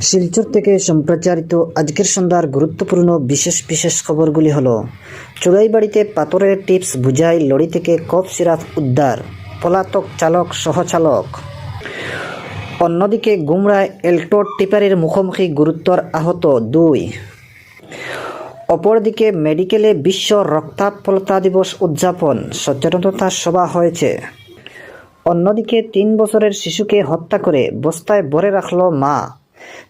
শিলচর থেকে সম্প্রচারিত আজকের সন্ধ্যার গুরুত্বপূর্ণ বিশেষ বিশেষ খবরগুলি হলো চুড়াইবাড়িতে পাথরের টিপস বুঝাই লড়ি থেকে কফ সিরাপ উদ্ধার, পলাতক চালক সহচালক অন্যদিকে গুমরায় এল্টো টিপারের মুখোমুখি গুরুতর আহত দুই। অপরদিকে মেডিকেলে বিশ্ব রক্তাপলতা দিবস উদযাপন, সচেতনতা সভা হয়েছে। অন্যদিকে তিন বছরের শিশুকে হত্যা করে বস্তায় ভরে রাখল মা।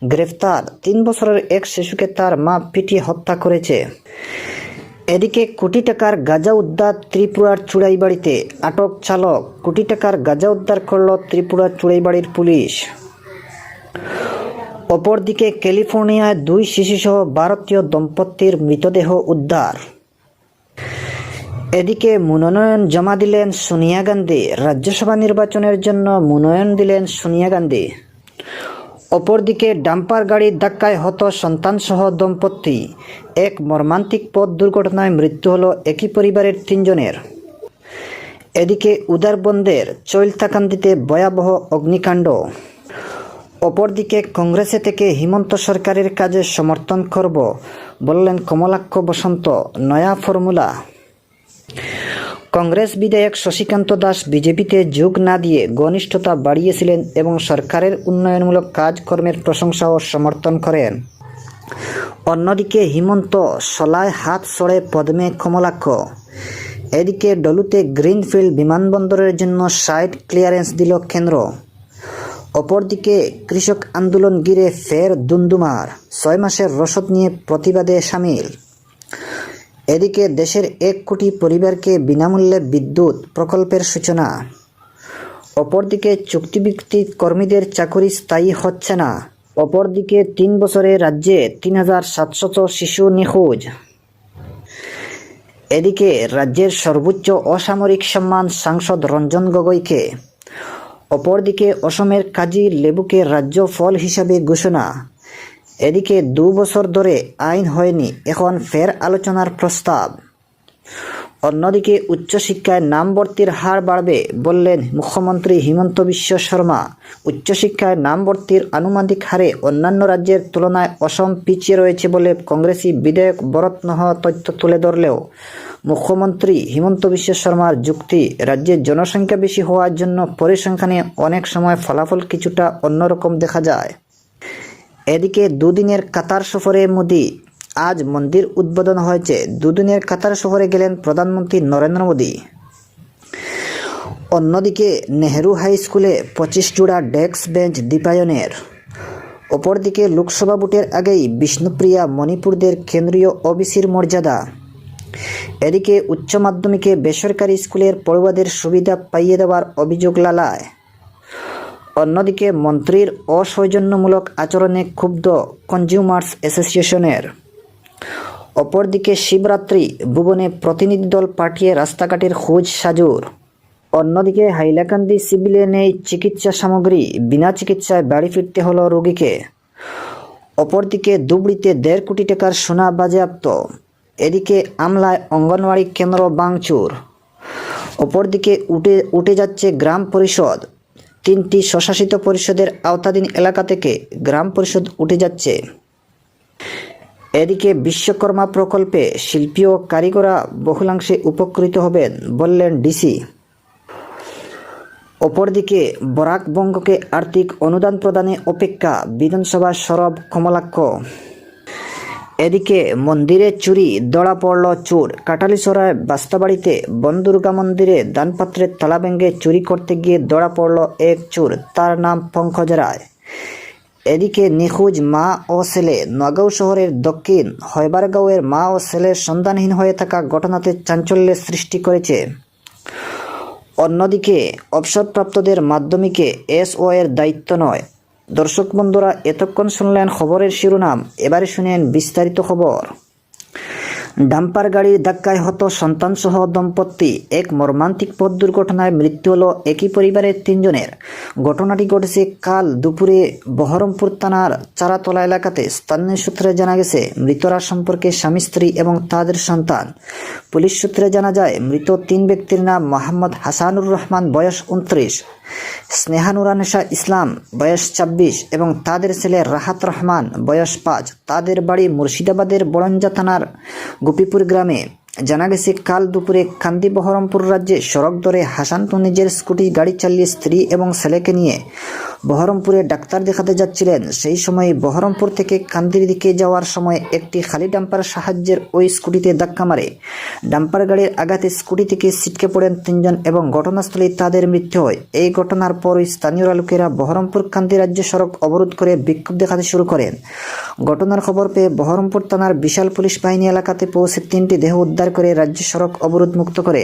গ্রেফতার। তিন বছরের এক শিশুকে তার মা পিটিয়ে হত্যা করেছে। এদিকে কোটি টাকার গাঁজা উদ্ধার ত্রিপুরার চুড়াইবাড়িতে আটক চালক। কোটি টাকার গাঁজা উদ্ধার করল ত্রিপুরার চুড়াইবাড়ির পুলিশ। অপরদিকে ক্যালিফোর্নিয়ায় দুই শিশুসহ ভারতীয় দম্পতির মৃতদেহ উদ্ধার। এদিকে মনোনয়ন জমা দিলেন সোনিয়া গান্ধী। রাজ্যসভা নির্বাচনের জন্য মনোনয়ন দিলেন সোনিয়া গান্ধী। অপরদিকে ডাম্পার গাড়ির ধাক্কায় হত সন্তানসহ দম্পতি। এক মর্মান্তিক পথ দুর্ঘটনায় মৃত্যু হলো একই পরিবারের তিনজনের। এদিকে উদারবন্দের চৈলতাকান্দিতে ভয়াবহ অগ্নিকাণ্ড। অপরদিকে কংগ্রেসে থেকে হিমন্ত সরকারের কাজে সমর্থন করব বললেন কমলাক্ষ বসন্ত, নয়া ফর্মুলা। কংগ্রেস বিধায়ক শশীকান্ত দাস বিজেপিতে যোগ না দিয়ে ঘনিষ্ঠতা বাড়িয়েছিলেন এবং সরকারের উন্নয়নমূলক কাজকর্মের প্রশংসা ও সমর্থন করেন। অন্যদিকে হিমন্ত সলায় হাত সড়ে পদ্মে কমলাক্ষ। এদিকে ডলুতে গ্রিনফিল্ড বিমানবন্দরের জন্য সাইট ক্লিয়ারেন্স দিল কেন্দ্র। অপরদিকে কৃষক আন্দোলন ঘিরে ফের দুন্দুমার। ছয় মাসের রসদ নিয়ে প্রতিবাদে সামিল। এদিকে দেশের এক কোটি পরিবারকে বিনামূল্যে বিদ্যুৎ প্রকল্পের সূচনা। অপরদিকে চুক্তিভিত্তিক কর্মীদের চাকরি স্থায়ী হচ্ছে না। অপরদিকে তিন বছরে রাজ্যে তিন হাজার সাতশত শিশু নিখোঁজ। এদিকে রাজ্যের সর্বোচ্চ অসামরিক সম্মান সাংসদ রঞ্জন গগৈকে। অপরদিকে অসমের কাজী লেবুকে রাজ্য ফল হিসাবে ঘোষণা। এদিকে দু বছর ধরে আইন হয়নি এখন ফের আলোচনার প্রস্তাব। অন্যদিকে উচ্চশিক্ষায় নাম ভর্তির হার বাড়বে বললেন মুখ্যমন্ত্রী হিমন্ত বিশ্ব শর্মা। উচ্চশিক্ষায় নাম ভর্তির আনুমানিক হারে অন্যান্য রাজ্যের তুলনায় অসম পিছিয়ে রয়েছে বলে কংগ্রেসি বিধায়ক বরত্নহ তথ্য তুলে ধরলেও মুখ্যমন্ত্রী হিমন্ত বিশ্ব শর্মার যুক্তি রাজ্যের জনসংখ্যা বেশি হওয়ার জন্য পরিসংখ্যানে অনেক সময় ফলাফল কিছুটা অন্যরকম দেখা যায়। এদিকে দুদিনের কাতার সফরে মোদি। আজ মন্দির উদ্বোধন হয়েছে। দুদিনের কাতার সফরে গেলেন প্রধানমন্ত্রী নরেন্দ্র মোদী। অন্যদিকে নেহেরু হাই স্কুলে পঁচিশ জোড়া ডেস্ক বেঞ্চ দীপায়নের। অপরদিকে লোকসভা ভোটের আগেই বিষ্ণুপ্রিয়া মণিপুরদের কেন্দ্রীয় ওবিসির মর্যাদা। এদিকে উচ্চ মাধ্যমিকে বেসরকারি স্কুলের পড়ুয়াদের সুবিধা পাইয়ে দেওয়ার অভিযোগ লালায়। অন্যদিকে মন্ত্রীর অসৌজন্যমূলক আচরণে ক্ষুব্ধ কনজিউমার্স অ্যাসোসিয়েশনের। অপরদিকে শিবরাত্রি ভুবনে প্রতিনিধি দল পাঠিয়ে রাস্তাঘাটের খোঁজ সাজুর। অন্যদিকে হাইলাকান্দি সিভিলে নেই চিকিৎসা সামগ্রী বিনা চিকিৎসায় বাড়ি ফিরতে হলো রোগীকে। অপরদিকে দুবড়িতে দেড় কোটি টাকার সোনা বাজেয়াপ্ত। এদিকে আমলায় অঙ্গনওয়াড়ি কেন্দ্র বাংচুর অপরদিকে উঠে উঠে যাচ্ছে গ্রাম পরিষদ। তিনটি স্বশাসিত পরিষদের আওতাধীন এলাকা থেকে গ্রাম পরিষদ উঠে যাচ্ছে। এদিকে বিশ্বকর্মা প্রকল্পে শিল্পী ও কারিগররা বহুলাংশে উপকৃত হবেন বললেন ডিসি। অপরদিকে বরাক বঙ্গকে আর্থিক অনুদান প্রদানে অপেক্ষা বিধানসভা সরব কমলাক্ষ। এদিকে মন্দিরে চুরি, দড়া পড়ল চোর। কাটালিসরায় বাস্তাবাড়িতে বনদুর্গা মন্দিরে দানপাত্রের তালা ভেঙে চুরি করতে গিয়ে দড়া পড়ল এক চোর, তার নাম পঙ্কজ রায়। এদিকে নিখোঁজ মা ও ছেলে, নগাঁও শহরের দক্ষিণ। হয়বারগাঁওয়ের মা ও ছেলের সন্ধানহীন হয়ে থাকা ঘটনাতে চাঞ্চল্যের সৃষ্টি করেছে। অন্যদিকে অবসরপ্রাপ্তদের মাধ্যমিকে এসও এর দায়িত্ব নয়। দর্শক বন্ধুরা, এতক্ষণ শুনলেন খবরের শিরোনাম। এবারে শুনেন বিস্তারিত খবর। ডাম্পার গাড়ির ধাক্কায় হত সন্তানসহ দম্পতি। এক মর্মান্তিক পথ দুর্ঘটনায় মৃত্যু হল একই পরিবারের তিনজনের। ঘটনাটি ঘটেছে কাল দুপুরে বহরমপুর থানার চারাতলা এলাকাতে। স্থানীয় সূত্রে জানা গেছে, মৃতরা সম্পর্কে স্বামী, স্ত্রী এবং তাদের সন্তান। পুলিশ সূত্রে জানা যায়, মৃত তিন ব্যক্তির নাম মোহাম্মদ হাসানুর রহমান, বয়স উনত্রিশ স্নেহানুরানেশা ইসলাম, বয়স ছাব্বিশ এবং তাদের ছেলে রাহাত রহমান, বয়স পাঁচ। তাদের বাড়ি মুর্শিদাবাদের বরঞ্জা থানার গোপীপুর গ্রামে। জানা গেছে, কাল দুপুরে কান্দি বহরমপুর রাজ্যে সড়ক ধরে হাসান নিজের স্কুটি গাড়ি চালিয়ে স্ত্রী এবং ছেলেকে নিয়ে বহরমপুরে ডাক্তার দেখাতে যাচ্ছিলেন। সেই সময় বহরমপুর থেকে কান্দির দিকে যাওয়ার সময় একটি খালি ডাম্পার সাহায্যের ওই স্কুটিতে ধাক্কা মারে। ডাম্পার গাড়ির আঘাতে স্কুটি থেকে ছিটকে পড়েন তিনজন এবং ঘটনাস্থলে তাদের মৃত্যু হয়। এই ঘটনার পরই স্থানীয় লোকেরা বহরমপুর কান্দি রাজ্য সড়ক অবরোধ করে বিক্ষোভ দেখাতে শুরু করেন। ঘটনার খবর পেয়ে বহরমপুর থানার বিশাল পুলিশ বাহিনী এলাকাতে পৌঁছে তিনটি দেহ উদ্ধার করে রাজ্য সড়ক অবরোধ মুক্ত করে।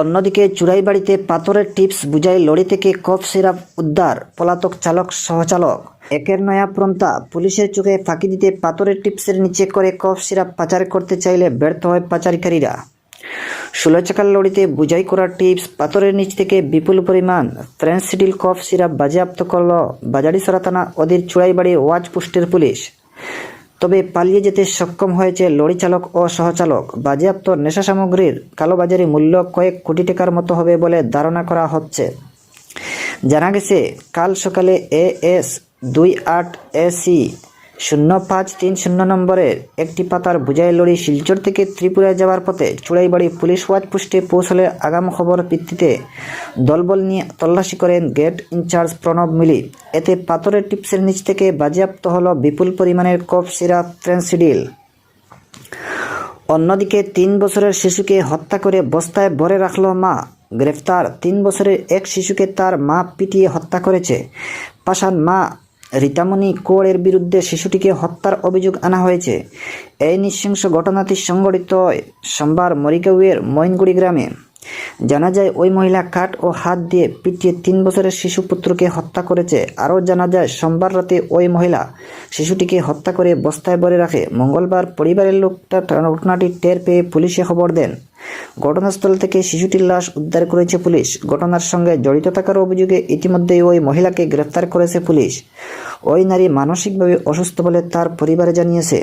অন্যদিকে চুরাইবাড়িতে পাথরের টিপস বুঝাই লড়ি থেকে কফ সিরাপ উদ্ধার, পলাতক চালক, সহচালক। একের নয়া প্রন্থা পুলিশের চোখে ফাঁকি দিতে পাথরের টিপসের নিচে করে কফ সিরাপ পাচার করতে চাইলে ব্যর্থ হয় পাচারকারীরা। ষোলো চাকার লড়িতে বুঝাই করা টিপস পাথরের নিচ থেকে বিপুল পরিমাণ। ফ্রেন্সিডিল কফ সিরাপ বাজেয়াপ্ত করল বাজারিসরা থানা অধীর চুড়াইবাড়ি ওয়াচ পোস্টের পুলিশ। তবে পালিয়ে যেতে সক্ষম হয়েছে লরি চালক ও সহচালক। বাজেয়াপ্ত নেশা সামগ্রীর কালোবাজারি মূল্য কয়েক কোটি টাকার মতো হবে বলে ধারণা করা হচ্ছে। জানা গেছে, কাল সকালে এ এস দুই আট এসি শূন্য পাঁচ তিন শূন্য নম্বরের একটি পাতার বুঝাই লড়ি শিলচর থেকে ত্রিপুরায় যাওয়ার পথে চুড়াইবাড়ি পুলিশ ওয়াচ পোস্টে পৌঁছলে আগাম খবর ভিত্তিতে দলবল নিয়ে তল্লাশি করেন গেট ইনচার্জ প্রণব মিলি। এতে পাথরের টিপসের নিচ থেকে বাজেয়াপ্ত হল বিপুল পরিমাণের কফ, সিরাপ ফ্রেন্সিডিল অন্যদিকে তিন বছরের শিশুকে হত্যা করে বস্তায় ভরে রাখল মা। গ্রেফতার তিন বছরের এক শিশুকে তার মা পিটিয়ে হত্যা করেছে। পাশান মা রীতামণি কোড়ের বিরুদ্ধে শিশুটিকে হত্যার অভিযোগ আনা হয়েছে। এই নৃশংস ঘটনাটি সংঘটিত সোমবার মরিগাঁওয়ের মইনগুড়ি গ্রামে। জানা যায়, ওই মহিলা কাঠ ও হাত দিয়ে পিটিয়ে তিন বছরের শিশু পুত্রকে হত্যা করেছে। আরও জানা যায়, সোমবার রাতে ওই মহিলা শিশুটিকে হত্যা করে বস্তায় ভরে রাখে। মঙ্গলবার পরিবারের লোকটা ঘটনাটি টের পেয়ে পুলিশে খবর দেন। ঘটনাস্থল থেকে শিশুটির লাশ উদ্ধার করেছে পুলিশ। ঘটনার সঙ্গে জড়িত থাকার অভিযোগে ইতিমধ্যেই ওই মহিলাকে গ্রেফতার করেছে পুলিশ। ওই নারী মানসিকভাবে অসুস্থ বলে তার পরিবারে জানিয়েছে।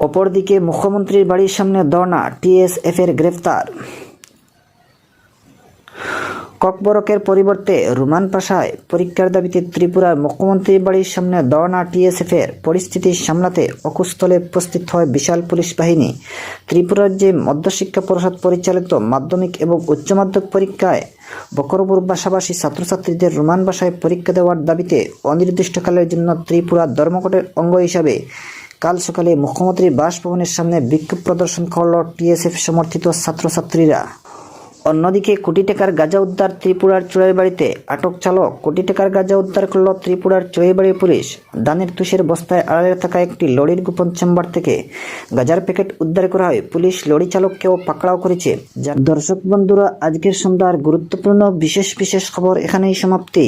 অপরদিকে মুখ্যমন্ত্রীর বাড়ির সামনে ধর্ণা টিএসএফ এর গ্রেফতার। ককবরকের পরিবর্তে রুমান পাশায় পরীক্ষার দাবিতে ত্রিপুরার মুখ্যমন্ত্রী বাড়ির সামনে ধর্ণা টিএসএফের পরিস্থিতি সামলাতে অকুস্থলে উপস্থিত হয় বিশাল পুলিশ বাহিনী। ত্রিপুরার যে মধ্যশিক্ষা পরিষদ পরিচালিত মাধ্যমিক এবং উচ্চ মাধ্যমিক পরীক্ষায় বকরপুর ভাষাভাষী ছাত্রছাত্রীদের রোমান ভাষায় পরীক্ষা দেওয়ার দাবিতে অনির্দিষ্টকালের জন্য ত্রিপুরা ধর্মঘটের অঙ্গ হিসাবে কাল সকালে মুখ্যমন্ত্রীর বাসভবনের সামনে বিক্ষোভ প্রদর্শন করল টিএসএফ সমর্থিত ছাত্রছাত্রীরা। অন্যদিকে কোটি টাকার গাঁজা উদ্ধার ত্রিপুরার চুড়াইবাড়িতে আটক চালক। কোটি টাকার গাঁজা উদ্ধার করল ত্রিপুরার চুড়াইবাড়ি পুলিশ। দানের তুষের বস্তায় আড়ালে থাকা একটি লড়ির গোপন চেম্বার থেকে গাজার প্যাকেট উদ্ধার করা হয়। পুলিশ লড়ি চালককেও পাকড়াও করেছে। দর্শক বন্ধুরা, আজকের সন্ধ্যার গুরুত্বপূর্ণ বিশেষ বিশেষ খবর এখানেই সমাপ্তি।